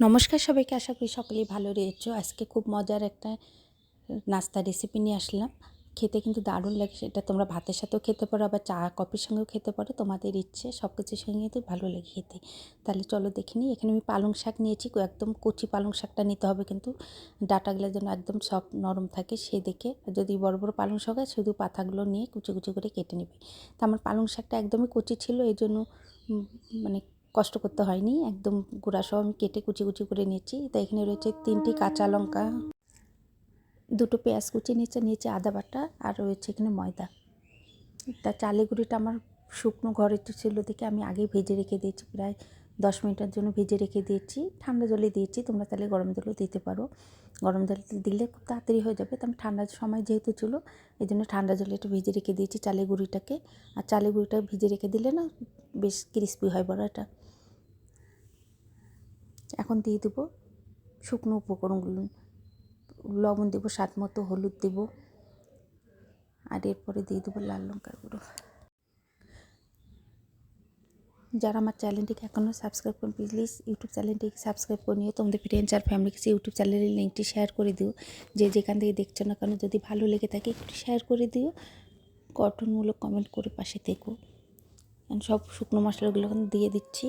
নমস্কার সবাইকে, আশা করি সকলেই ভালো রয়েছো। আজকে খুব মজার একটা নাস্তা রেসিপি নিয়ে আসলাম। খেতে কিন্তু দারুণ লাগে সেটা। তোমরা ভাতের সাথেও খেতে পারো, আবার চা, কফির সঙ্গেও খেতে পারো। তোমাদের ইচ্ছে সব কিছুর সঙ্গে কিন্তু ভালো লাগে খেতে। তাহলে চলো দেখে নিই। এখানে আমি পালং শাক নিয়েছি। একদম কচি পালং শাকটা নিতে হবে কিন্তু। ডাটাগুলো যেন একদম সব নরম থাকে সেই দেখে যদি বড় বড় পালং শাক হয়, শুধু পাতাগুলো নিয়ে কুচি কুচি করে কেটে নেবে। তো আমার পালং শাকটা একদমই কচি ছিল এই জন্য মানে কষ্ট করতে হয়নি, একদম গুঁড়া সহ আমি কেটে কুচি কুচি করে নিয়েছি। তাই এখানে রয়েছে তিনটি কাঁচা লঙ্কা, দুটো পেঁয়াজ কুচি নিচে নিচে আদা বাটা আর রয়েছে এখানে ময়দা। তা চালের গুঁড়িটা আমার শুকনো ঘরে তো ছিল, দেখে আমি আগে ভেজে রেখে দিয়েছি, প্রায় দশ মিনিটের জন্য ভেজে রেখে দিয়েছি। ঠান্ডা জলে দিয়েছি, তোমরা তাহলে গরম জলও দিতে পারো। গরম জল দিলে খুব তাড়াতাড়ি হয়ে যাবে, তো আমি ঠান্ডার সময় যেহেতু ছিল, এই জন্য ঠান্ডা জলে একটু ভেজে রেখে দিয়েছি চালের গুঁড়িটাকে। আর চালের গুঁড়িটা ভিজে রেখে দিলে না বেশ ক্রিস্পি হয় বড়াটা। এখন দিয়ে দেবো শুকনো উপকরণগুলো। লবণ দেবো, স্বাদ মতো হলুদ দেবো। আর এরপরে দিয়ে দেবো লাল লঙ্কার গুঁড়ো। যারা আমার চ্যানেলটিকে এখনও সাবস্ক্রাইব করুন প্লিজ ইউটিউব চ্যানেলটিকে সাবস্ক্রাইব করে নিও। তোমাদের ফ্রেন্ডস আর ফ্যামিলিকে ইউটিউব চ্যানেলের লিঙ্কটি শেয়ার করে দিও। যে যেখান থেকে দেখছ না কেন, যদি ভালো লেগে থাকে, একটু শেয়ার করে দিও। গঠনমূলক কমেন্ট করে পাশে আমি সব শুকনো মশলাগুলো দিয়ে দিচ্ছি।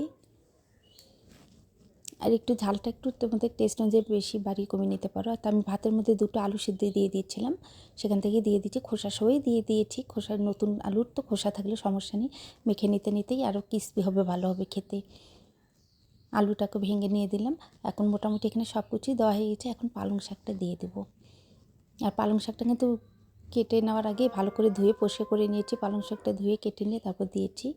আর একটু ঝালটা একটু তোমাদের টেস্ট অনুযায়ী বেশি বাড়িয়ে কমিয়ে নিতে পারো। আর আমি ভাতের মধ্যে দুটো আলু সিদ্ধ দিয়ে দিয়েছিলাম। সেখান থেকে দিয়ে দিচ্ছি খোসা সবই দিয়ে দিয়েছি। খোসা নতুন আলুর তো খোসা থাকলে সমস্যা নেই। মেখে নিতে নিতেই আরও ক্রিস্পি হবে, ভালো হবে খেতে। আলুটাকে ভেঙে নিয়ে দিলাম। এখন মোটামুটি এখানে সব কিছুই দেওয়া হয়ে গেছে। এখন পালং শাকটা দিয়ে দেবো। আর পালং শাকটা কিন্তু কেটে নেওয়ার আগে ভালো করে ধুয়ে পরিষ্কার করে নিয়েছি। পালং শাকটা ধুয়ে কেটে নিয়ে তারপর দিয়েছি।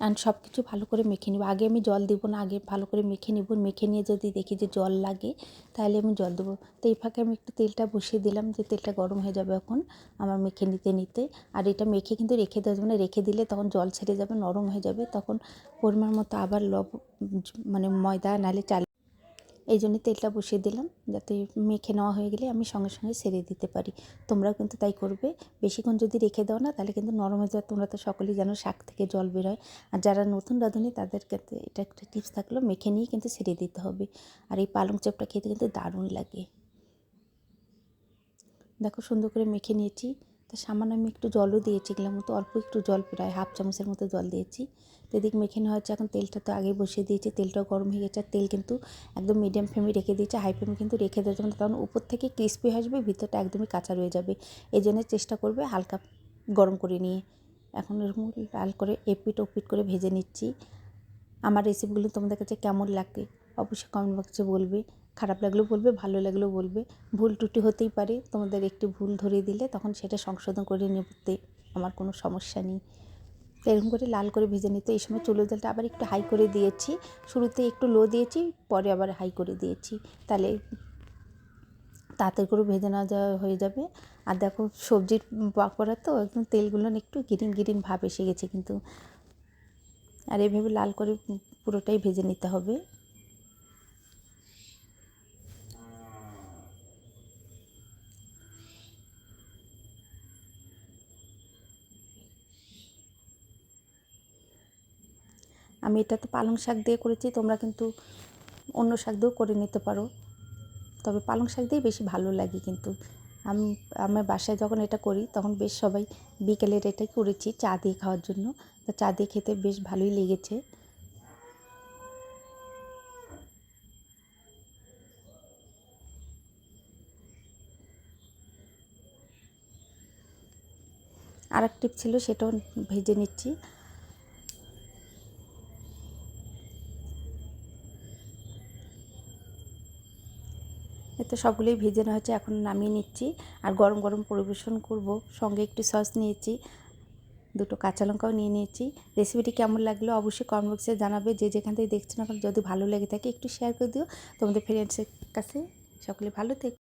অ্যান্ড সব কিছু ভালো করে মেখে নেব। আগে আমি জল দেবো না, আগে ভালো করে মেখে নেব। মেখে নিয়ে যদি দেখি যে জল লাগে, তাহলে আমি জল দেবো। তো এই ফাঁকে আমি একটু তেলটা বসিয়ে দিলাম, যে তেলটা গরম হয়ে যাবে এখন আমার মেখে নিতে নিতে। আর এটা মেখে কিন্তু রেখে দেওয়া যাবে না। রেখে দিলে তখন জল ছেড়ে যাবে, নরম হয়ে যাবে। তখন পরিমাণ মতো আবার লব মানে ময়দা নালে চাল এই জন্য তেলটা বসিয়ে দিলাম, যাতে মেখে নেওয়া হয়ে গেলে আমি সঙ্গে সঙ্গে সেরে দিতে পারি। তোমরাও কিন্তু তাই করবে। বেশিক্ষণ যদি রেখে দাও না, তাহলে কিন্তু নরম হয়ে যায় তোমরা তো সকলেই জানো শাক থেকে জল বেরোয়। আর যারা নতুন রাঁধুনি, তাদের ক্ষেত্রে এটা একটা টিপস থাকল, মেখে নিয়ে কিন্তু সেরে দিতে হবে। আর এই পালং চাপটা খেতে কিন্তু দারুণ লাগে। দেখো সুন্দর করে মেখে নিয়েছি। তা সামান্য আমি একটু জলও দিয়েছি, এগুলোর মতো অল্প একটু জল প্রায়, হাফ চামচের মতো জল দিয়েছি। তো এদিক মেখে নেওয়া হচ্ছে, এখন তেলটা তো আগে বসিয়ে দিয়েছি, তেলটাও গরম হয়ে গেছে, আর তেল কিন্তু একদম মিডিয়াম ফ্লেমে রেখে দিয়েছে হাই ফ্লেমে কিন্তু রেখে দেওয়া যাবে তখন উপর থেকে ক্রিস্পি আসবে, ভিতরটা একদমই কাঁচা রয়ে যাবে। এই জন্য চেষ্টা করবে হালকা গরম করে নিয়ে। এখন এরকম লাল করে এপিট ওপিট করে ভেজে নিচ্ছি। আমার রেসিপিগুলো তোমাদের কাছে কেমন লাগে? অবশ্যই কমেন্ট বক্সে বলবে। খারাপ লাগলেও বলবে, ভালো লাগলেও বলবে। ভুল ত্রুটি হতেই পারে। তোমাদের একটু ভুল ধরিয়ে দিলে তখন সেটা সংশোধন করে নেবতে আমার কোনো সমস্যা নেই। এরকম করে লাল করে ভেজে নিতে এই সময় চুলোর জলটা আবার একটু হাই করে দিয়েছি। শুরুতে একটু লো দিয়েছি, পরে আবার হাই করে দিয়েছি। তাহলে তাড়াতাড়ি করে ভেজে নেওয়া যাওয়া হয়ে যাবে। আর দেখো সবজির পাকোড়া তো, একদম তেলগুলো একটু গ্রিন গ্রিন ভাব এসে গেছে কিন্তু। আর এইভাবে লাল করে পুরোটাই ভেজে নিতে হবে। আমি এটা তো পালং শাক দিয়ে করেছি, তোমরা কিন্তু অন্য শাক দিয়েও করে নিতে পারো। তবে পালং শাক দিয়ে বেশি ভালো লাগে কিন্তু। আমি, আমার বাসায় যখন এটা করি, তখন বেশ সবাই বিকেলের এটাই করেছি, চা দিয়ে খাওয়ার জন্য। তো চা দিয়ে খেতে বেশ ভালোই লেগেছে। আর এক টিপ ছিল, সেটাও ভেজে নিচ্ছি। এতে সবগুলোই ভেজে নেওয়া হচ্ছে এখন নামিয়ে নিচ্ছি। আর গরম গরম পরিবেশন করব। সঙ্গে একটু সস নিয়েছি, দুটো কাঁচা লঙ্কাও নিয়ে নিয়েছি। রেসিপিটি কেমন লাগল অবশ্যই কমেন্ট বক্সে জানাবে। যে যেখান থেকে দেখছ না যদি ভালো লেগে থাকে, একটু শেয়ার করে দিও। তোমাদের ফ্রেন্ডসের কাছে সকলে ভালো থেকো